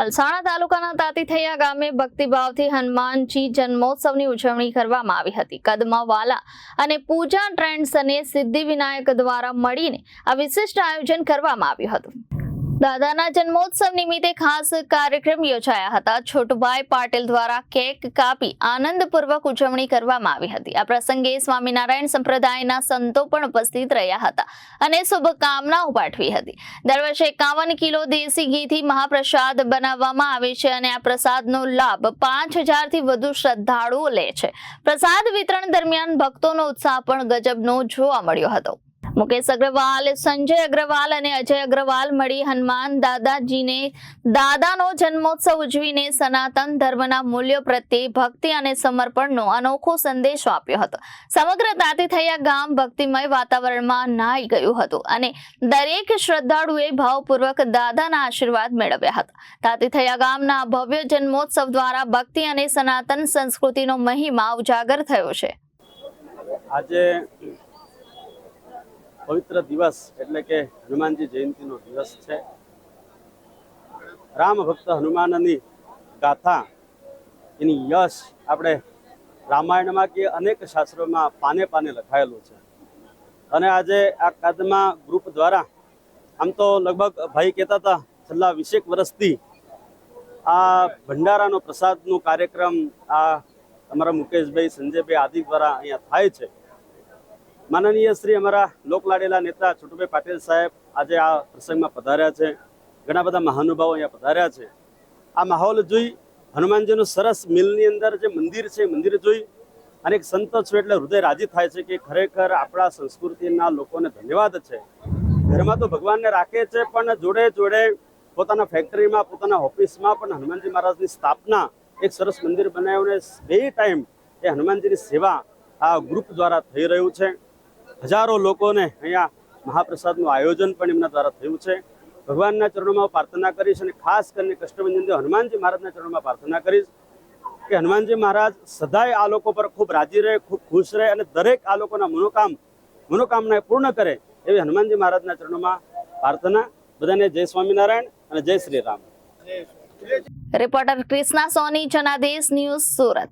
પલસાણા તાલુકાના તાતીથૈયા ગામે ભક્તિભાવથી હનુમાનજી જન્મોત્સવની ઉજવણી કરવામાં આવી હતી. કદમાં વાલા અને પૂજા ટ્રેન્ડ્સ અને સિદ્ધિ વિનાયક દ્વારા મળીને આ વિશિષ્ટ આયોજન કરવામાં આવ્યું હતું. દાદાના જન્મોત્સવ નિમિત્તે ખાસ કાર્યક્રમ યોજાયા હતા. છોટુભાઈ પાટીલ દ્વારા કેક કાપી આનંદપૂર્વક ઉજવણી કરવામાં આવી હતી. આ પ્રસંગે સ્વામિનારાયણ સંપ્રદાયના સંતો પણ ઉપસ્થિત રહ્યા હતા અને શુભકામનાઓ પાઠવી હતી. દર વર્ષે એકાવન કિલો દેશી ઘીથી મહાપ્રસાદ બનાવવામાં આવે છે અને આ પ્રસાદનો લાભ પાંચ હજારથી વધુ શ્રદ્ધાળુઓ લે છે. પ્રસાદ વિતરણ દરમિયાન ભક્તોનો ઉત્સાહ પણ ગજબનો જોવા મળ્યો હતો. મુકેશ અગ્રવાલ, સંજય અગ્રવાલ અને અજય અગ્રવાલ મળી હનુમાન દાદાજીને દાદાનો જન્મોત્સવ ઉજવીને સનાતન ધર્મના મૂલ્યો પ્રત્યે ભક્તિ અને સમર્પણનો અનોખો સંદેશો આપ્યો હતો. સમગ્ર તાતીથૈયા ગામ ભક્તિમય વાતાવરણમાં નાઈ ગયું હતું અને દરેક શ્રદ્ધાળુએ ભાવપૂર્વક દાદાના આશીર્વાદ મેળવ્યા હતા. તાતીથૈયા ગામના ભવ્ય જન્મોત્સવ દ્વારા ભક્તિ અને સનાતન સંસ્કૃતિનો મહિમા ઉજાગર થયો છે. આજે પવિત્ર દિવસ એટલે કે હનુમાનજી જયંતિનો દિવસ છે. રામ ભક્ત હનુમાનની ગાથા, એની યશ આપણે રામાયણમાં કે અનેક શાસ્ત્રોમાં પાને પાને લખાયેલું છે. અને આજે આ કદમા ગ્રુપ દ્વારા, આમ તો લગભગ ભાઈ કહેતા હતા, છેલ્લા વીસેક વર્ષથી આ ભંડારાનો પ્રસાદનો કાર્યક્રમ આ અમારા મુકેશભાઈ સંજયભાઈ આદિ દ્વારા અહીંયા થાય છે. માનનીય શ્રી અમારા લોકલાડેલા નેતા છોટુભાઈ પાટીલ સાહેબ આજે આ પ્રસંગમાં પધાર્યા છે. ઘણા બધા મહાનુભાવો અહીંયા પધાર્યા છે. આ માહોલ જોઈ હનુમાનજીનું સરસ મિલની અંદર જે મંદિર છે મંદિર જોઈ અને એક સંત છું એટલે હૃદય રાજી થાય છે કે ખરેખર આપણા સંસ્કૃતિના લોકોને ધન્યવાદ છે. ઘરમાં તો ભગવાનને રાખે છે, પણ જોડે જોડે પોતાના ફેક્ટરીમાં પોતાના ઓફિસમાં પણ હનુમાનજી મહારાજની સ્થાપના એક સરસ મંદિર બનાવ્યું અને બે ટાઈમ એ હનુમાનજીની સેવા આ ગ્રુપ દ્વારા થઈ રહ્યું છે. હજારો લોકોને અહીંયા મહાપ્રસાદનું આયોજન પણ એમના દ્વારા થયું છે. ભગવાનના ચરણોમાં પ્રાર્થના કરીશ અને ખાસ કરીને કષ્ટભંજન હનુમાનજી મહારાજના ચરણોમાં પ્રાર્થના કરીશ કે હનુમાનજી મહારાજ સદાય આ લોકો પર ખૂબ રાજી રહે, ખૂબ ખુશ રહે અને દરેક આ લોકોના મનોકામ, મનોકામના પૂર્ણ કરે એવી હનુમાનજી મહારાજના ચરણોમાં પ્રાર્થના. બધાને જય સ્વામિનારાયણ અને જય Shri Ram. Reporter Krishna Soni Janadesh news Surat